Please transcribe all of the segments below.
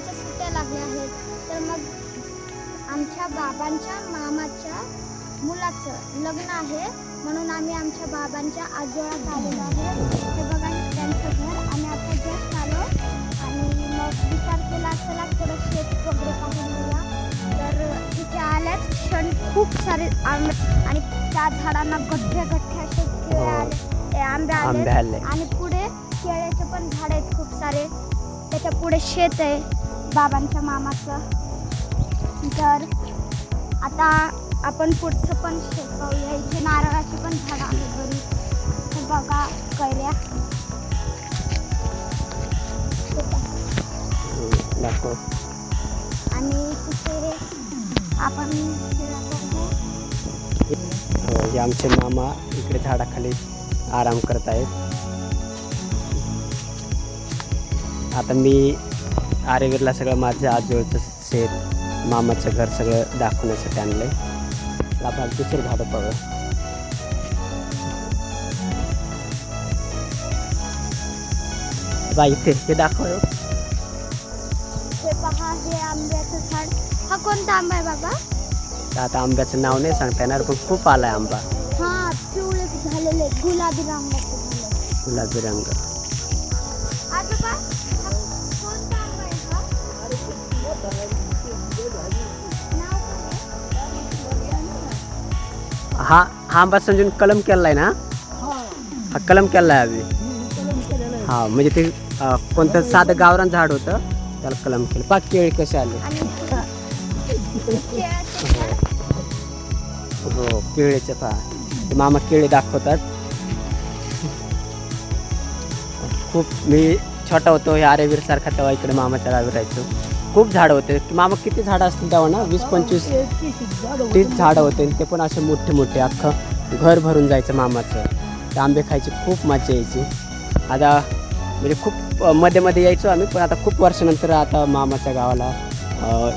शाळेच्या सुट्ट्या लागल्या आहेत. तर मग आमच्या बाबांच्या मामाच्या मुलाचं लग्न आहे. म्हणून आम्ही आमच्या बाबांच्या आजोळ्यात आलेलो आहे. हे बघा हे त्यांचं घर आम्ही आता जस्ट आलो. आणि मग विचार केला चला थोडं शेत वगैरे पाहून घेऊया तर तिथे आल्याच क्षण खूप सारे आंबे आणि त्या झाडांना गठ्ठे गठ्ठे असे केळे आले. ए, आंबे आले आले. आणि पुढे केळ्याचे पण झाड आहेत खूप सारे. त्याच्या पुढे शेत आहे. बाबांच्या मामाचं. तर आता आपण पुढचं पण शेत पाहूया इथे नारळाची पण झाडं आहेत बरी हे बघा कैऱ्या. आणि तिथे आपण. हो हे आमचे मामा इकडे झाडाखाली आराम करत आहेत. आता मी आरेवीरला सगळं माझ्या आजोळचं शेत मामाचं घर सगळं दाखवण्यासाठी आणलंय. आपण दुसरं झाडं पाहूया. बा इथे हे दाखव. हो. हे पहा हे आंब्याचं झाड. हा कोणता आंबा आहे बाबा? आता आंब्याचं नाव नाही सांगता येणार पण खूप आलाय आंबा. हा पिवळे झालेले गुलाबी झाले गुलाबी रंग. आजोबा हा हा आंबा समजून कलम केलाय ना? हा कलम केलाय आम्ही. हा म्हणजे ते कोणतं साधं गावरान झाड होतं त्याला कलम केलं. पाच केळी कसे आले? हो केळीचे पहा ते मामा केळी दाखवतात. खूप मी छोटा होतो हे आरेवीर सारखा तेव्हा इकडे मामाच्या गावी राहायचो. खूप झाडं होते. मामा किती झाडं असतील तेव्हा ना? वीस पंचवीस तीस झाडं होते. आणि ते पण असे मोठे मोठे. अख्खं घर भरून जायचं मामाचं. ते आंबे खायची खूप मजा यायची. आता म्हणजे खूप मध्ये मध्ये यायचो आम्ही पण आता खूप वर्षानंतर आता मामाच्या गावाला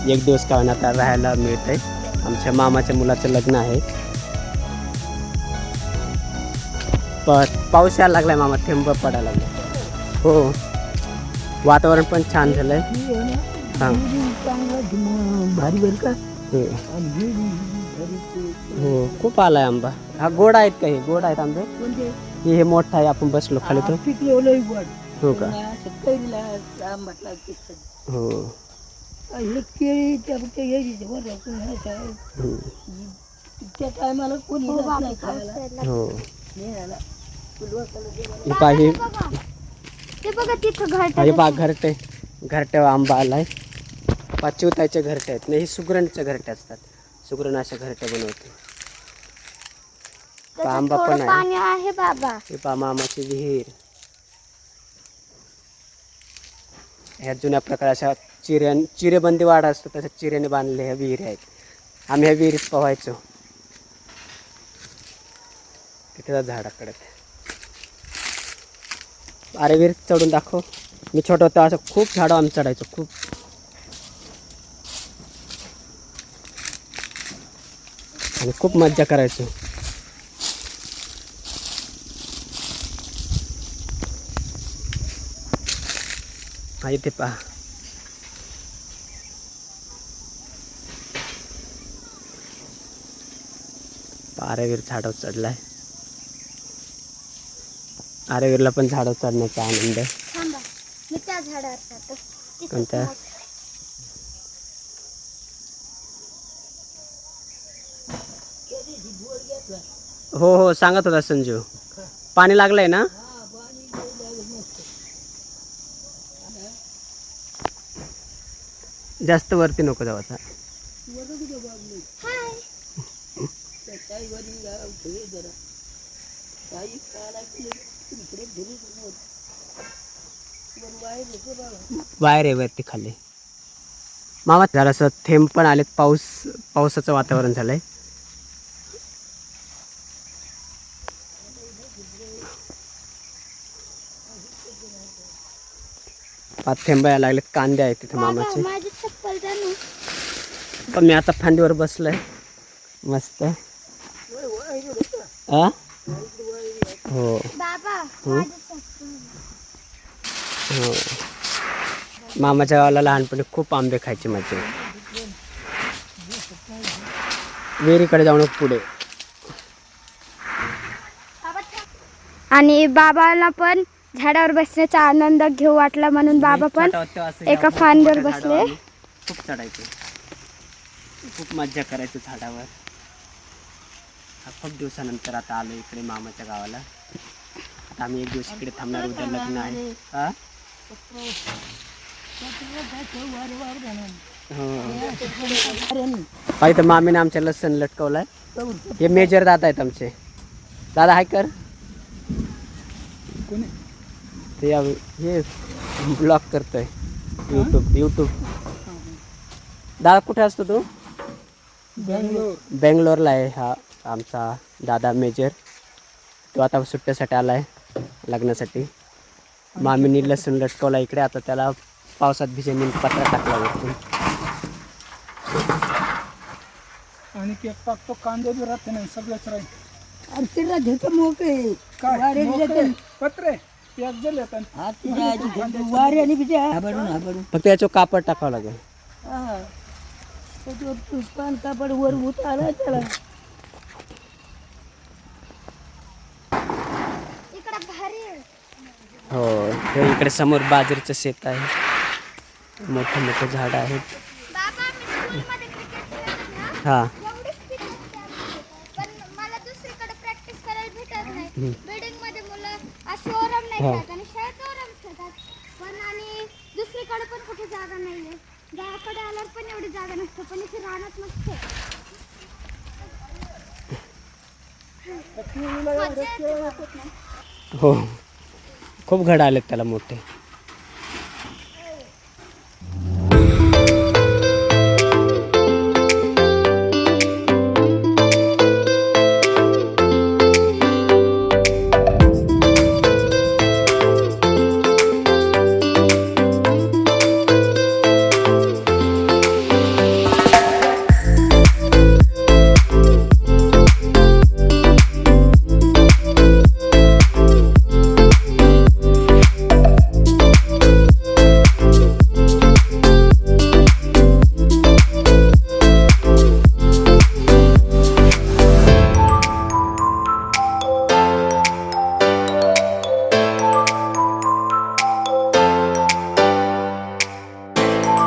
एक दिवस का आता राहायला मिळत आहे आमच्या मामाच्या मुलाचं लग्न आहे. प पाऊस यायला लागलाय मामा थेंब पडायला लागला हो. वातावरण पण छान झालंय. हां. भारी बर का हो. हो खूप आलाय आंबा. हा गोड आहेत का हे? गोड आहेत आंबे? म्हणजे हे हे मोठा आहे आपण बसलो खाली तो हो का? हो. हे केळी त्या टायमाला कोणी हो हो. हे पहा हे ते बघा तिथं हा, हे घरटे घरटे आंबा आलाय. पाच चिवताचे घरटे आहेत. नाही हे सुगरणचे घरटे असतात. सुगरण असे घरटे बनवते. आंबा पण आहे. बाबा. हे पहा मामाची विहीर. ह्या जुन्या प्रकार अशा चिऱ्या चिरेबंदी वाडा असतो तशा चिऱ्याने बांधले ह्या विहिरी आहेत. आम्ही ह्या विहिरीत पोहायचो. तिथे झाडाकडे. अरे विहीर चढून दाखव. मी छोटं होतो असं खूप झाडं आम्ही चढायचो. खूप. आणि खूप मज्जा करायचो. हा इथे पहा. आरेवीर झाडावर चढलाय. आरेवीरला पण झाडावर चढण्याचा आनंद कोणत्या? हो हो सांगत होता संजू. पाणी लागलंय ना? जास्त वरती नको जाऊ आता. बाहेर वायर आहे वरती खाली. मामा जरासं थेंब पण आलेत. पाऊस पावसाचं वातावरण झालंय. पाच थेंब यायला लागलेत कांदे आहेत तिथे मामाचे. माझी पण मी आता फांदीवर बसलोय. मस्त. आ? हो. हं? माझी मामाच्या गावाला लहानपणी खूप आंबे खायचे मजा. विहिरीकडे जाऊन पुढे. आणि बाबाला पण झाडावर बसण्याचा आनंद घेऊ वाटला म्हणून बाबा पण एका फांदीवर बसले. खूप चढायचो. खूप मज्जा करायचो झाडावर. हा खूप दिवसानंतर आता आलो इकडे मामाच्या गावाला. आता आम्ही एक दिवस इकडे थांबणार उद्या लग्न आहे. हा? हो. पाहिजे तर मामीने आमच्या लसण लटकवलाय. हे मेजर दादा आहेत आमचे. दादा हाय कर. ते या- हे ब्लॉग करतोय. यूट्यूब यूट्यूब दादा कुठे असतो तू? बँगलोर. बेंगलोरला आहे हा आमचा दादा मेजर. तो आता सुट्ट्यासाठी आला आहे लग्नासाठी. मामीनी लसूण लटकवला इकडे. आता त्याला पावसात भिजेनी पत्रा टाकला वरतून. आणि केक टाकतो कांदे बी राहते नाही सगळंच राहील. तिला घेतो मोकळे. पत्रे? हा वारे आणि हाबडून हाबडून. फक्त याच्यावर कापड टाकावं लागेल. हा. तो तो पान कापड वर उतारा त्याला. इकडे भारी. आहे. हो हे इकडे समोर बाजरीचं शेत आहे. मोठे मोठे झाड आहेत बाबा मी स्कूलमध्ये क्रिकेट खेळत ना हा. एवढीच pitch असते आमची. पण मला दुसरीकडे प्रॅक्टिस करायला भेटत नाही बिल्डिंगमध्ये मुलं अशी ओरम नाही हा. आणि शाळेत ओरम खेळतात. पण आणि दुसरीकडे पण कुठे जागा नाहीये. गावाकडे आल्यावर पण एवढी जागा नसते पण इथे राहणार नसते. हो. खूप घड आलेत त्याला मोठे.